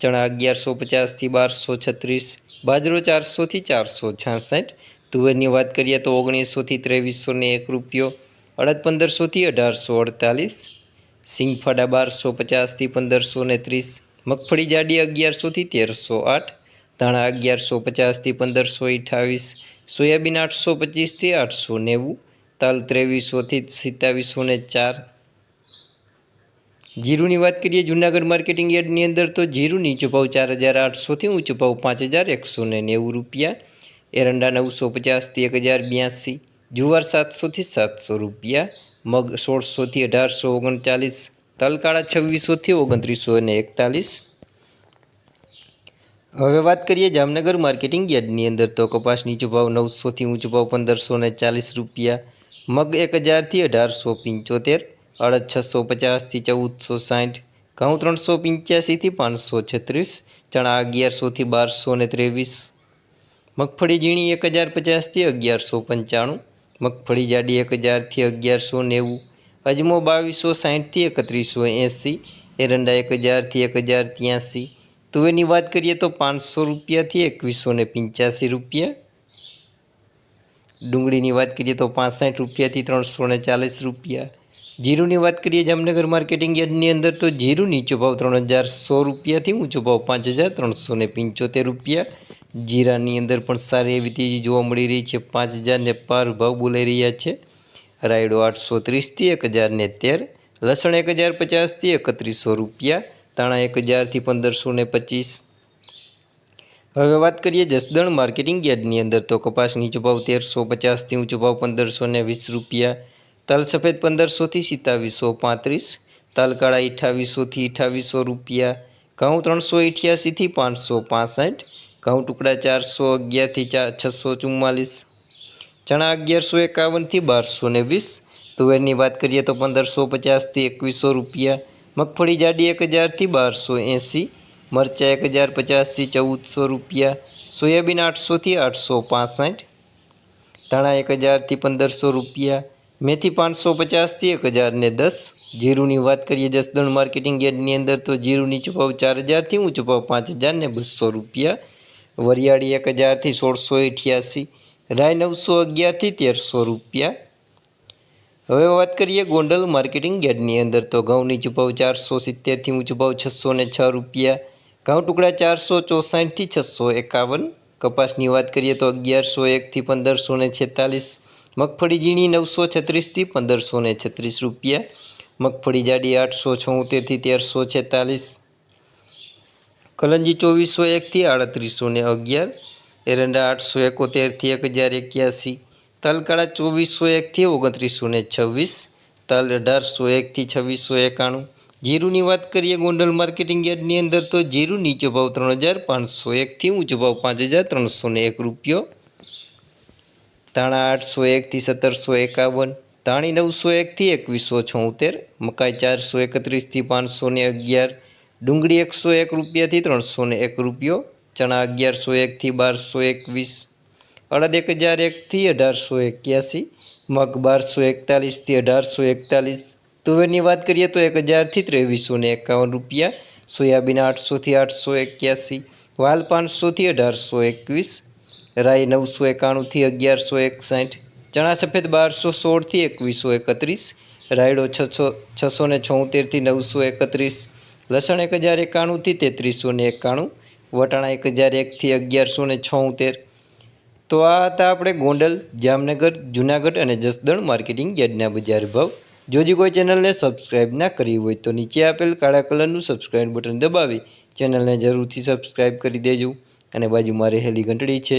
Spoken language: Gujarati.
ચણા અગિયારસો પચાસથી બારસો છત્રીસ, બાજરો ચારસોથી ચારસો છાસઠ. તુવેરની વાત કરીએ તો ઓગણીસોથી ત્રેવીસો ને એક રૂપિયો, અડદ પંદરસોથી અઢારસો અડતાલીસ, સિંગફાડા બારસો પચાસથી પંદરસો ને ત્રીસ, મગફળી જાડી અગિયારસોથી તેરસો આઠ, ધાણા અગિયારસો પચાસથી પંદરસો અઠાવીસ, સોયાબીન આઠસો પચીસથી આઠસો નેવું, તલ ત્રેવીસોથી સિત્તાવીસો ને ચાર જીરુની વાત કરીએ, જૂનાગઢ માર્કેટિંગ યાર્ડની અંદર તો જીરું નીચો ભાવ ચાર હજાર આઠસોથી ઊંચો ભાવ પાંચ હજાર એકસો ને નેવું રૂપિયા, એરંડા નવસો પચાસથી એક હજાર બ્યાસી, જુવાર સાતસોથી સાતસો રૂપિયા, મગ સોળસોથી અઢારસો ઓગણચાલીસ, તલકાળા છવ્વીસોથી ઓગણત્રીસો ને એકતાલીસ. હવે વાત કરીએ જામનગર માર્કેટિંગ યાર્ડની અંદર તો કપાસ નીચો ભાવ નવસોથી ઊંચો ભાવ પંદરસો ને ચાલીસ રૂપિયા, મગ એક હજારથી અઢારસો પંચોતેર અડદ છસો પચાસથી ચૌદસો સાઠ, ઘઉં ત્રણસો પંચ્યાસીથી પાંચસો છત્રીસ, ચણા અગિયારસોથી બારસો ને ત્રેવીસ, મગફળી ઝીણી એક હજાર પચાસથી અગિયારસો પંચાણું, મગફળી જાડી એક હજારથી અગિયારસો નેવું, અજમો બાવીસો સાઠથી એકત્રીસો એંસી, એરંડા એક હજારથી એક હજાર ત્યાંસી. તુવેરની વાત કરીએ તો પાંચસો રૂપિયાથી એકવીસો ને પંચ્યાસી રૂપિયા. ડુંગળીની વાત કરીએ તો પાંસઠ રૂપિયાથી ત્રણસો ને ચાલીસ રૂપિયા. જીરુની વાત કરીએ જામનગર માર્કેટિંગ યાર્ડની અંદર, તો જીરું નીચો ભાવ ત્રણ હજાર સો રૂપિયાથી ઊંચો ભાવ પાંચ હજાર ત્રણસો ને પંચોતેર રૂપિયા. જીરાની અંદર પણ સારી એવી તેજી જોવા મળી રહી છે, પાંચ હજાર ને પાર ભાવ બોલાઈ રહ્યા છે. રાયડો આઠસો ત્રીસથી એક હજાર ને તેર, લસણ એક હજાર પચાસથી એકત્રીસો રૂપિયા તાણા એક હજારથી પંદરસો ને પચીસ. હવે વાત કરીએ જસદણ માર્કેટિંગ યાર્ડની અંદર, તો કપાસ નીચો ભાવ તેરસો પચાસથી ઊંચો ભાવ પંદરસો ને વીસ રૂપિયા. તલ સફેદ પંદરસોથી સિત્તાવીસો પાંત્રીસ તલ કાળા અઠ્ઠાવીસોથી અઠ્ઠાવીસો રૂપિયા, ઘઉં ત્રણસો અઠ્યાસીથી પાંચસો પાસઠ, ઘઉં ટુકડા ચારસો અગિયારથી ચાર છસો ચુમ્માલીસ, ચણા અગિયારસો એકાવનથી બારસો ને વીસ, તુવેરની વાત કરીએ તો પંદરસો પચાસથી એકવીસો રૂપિયા, મગફળી જાડી એક હજારથી બારસો એંસી, મરચાં એક હજાર પચાસથી ચૌદસો રૂપિયા, સોયાબીન આઠસોથી આઠસો પાસઠ, ધાણા એક હજારથી પંદરસો રૂપિયા મેથી પાંચસો પચાસથી એક હજારને દસ. જીરુની વાત કરીએ જસદણ માર્કેટિંગ યાર્ડની અંદર, તો જીરુની છુપાવ ચાર હજારથી, હું છુપાવ પાંચ હજાર ને બસો રૂપિયા. વરિયાળી એક હજારથી સોળસો અઠ્યાસી. રાય નવસો અગિયારથી તેરસો રૂપિયા. હવે વાત કરીએ ગોંડલ માર્કેટિંગ યાર્ડની અંદર, તો ઘઉંની છુપાવ ચારસો સિત્તેરથી ઊંચો ભાવ છસો ને છ રૂપિયા. ઘઉં ટુકડા ચારસો ચોસાઠથી, છસો એકાવન. કપાસની વાત કરીએ તો અગિયારસો એકથી પંદરસો ને છેતાલીસ. મગફળી ઝીણી નવસો છત્રીસથી પંદરસો ને છત્રીસ રૂપિયા. મગફળી જાડી આઠસો છોતેરથી તેરસો છેતાલીસ. કલંજી ચોવીસો એકથી આડત્રીસો ને અગિયાર. એરંડા આઠસો એકોતેરથી એક હજાર એક્યાસી. તલકાળા ચોવીસો એકથી ઓગણત્રીસો ને છવ્વીસ. તલ અઢારસો એકથી છવ્વીસો એકાણું. જીરુની વાત કરીએ ગોંડલ માર્કેટિંગ યાર્ડની અંદર તો જીરું નીચો ભાવ ત્રણ હજાર, પાંચસો એકથી ઊંચો ભાવ પાંચ હજાર, ત્રણસો એક રૂપિયો. ધાણા આઠસો એકથી સત્તરસો એકાવન ધાણી નવસો એકથી એકવીસો છોતેર, મકાઈ ચારસો એકત્રીસથી પાંચસો ને અગિયાર, ડુંગળી એકસો એક રૂપિયાથી ત્રણસો ને એક રૂપિયો, ચણા અગિયારસો એકથી બારસો એકવીસ, અડદ એક હજાર એકથી અઢારસો એક્યાસી, મગ બારસો એકતાલીસથી અઢારસો એકતાલીસ, તુવેરની વાત કરીએ તો એક હજારથી ત્રેવીસો ને એકાવન રૂપિયા, સોયાબીન આઠસોથી આઠસો એક્યાસી, વાલ પાંચસોથી અઢારસો એકવીસ રાઈ નવસો એકાણુંથી અગિયારસો એકસાઠ ચણા સફેદ બારસો સોળથી એકવીસો એકત્રીસ, રાયડો છસો છસો ને છોતેરથી નવસો એકત્રીસ, લસણ એક હજાર એકાણુંથી તેત્રીસો ને એકાણું, વટાણા એક હજાર એકથી અગિયારસો ને છોતેર. તો આ હતા આપણે ગોંડલ, જામનગર, જુનાગઢ અને જસદણ માર્કેટિંગ યાર્ડના બજાર ભાવ. જો જે કોઈ ચેનલને સબસ્ક્રાઇબ ના કરી હોય તો નીચે આપેલ કાળા કલરનું સબસ્ક્રાઇબ બટન દબાવી ચેનલને જરૂરથી સબસ્ક્રાઇબ કરી દેજો. અને બાજુમાં રહેલી ઘંટડી છે.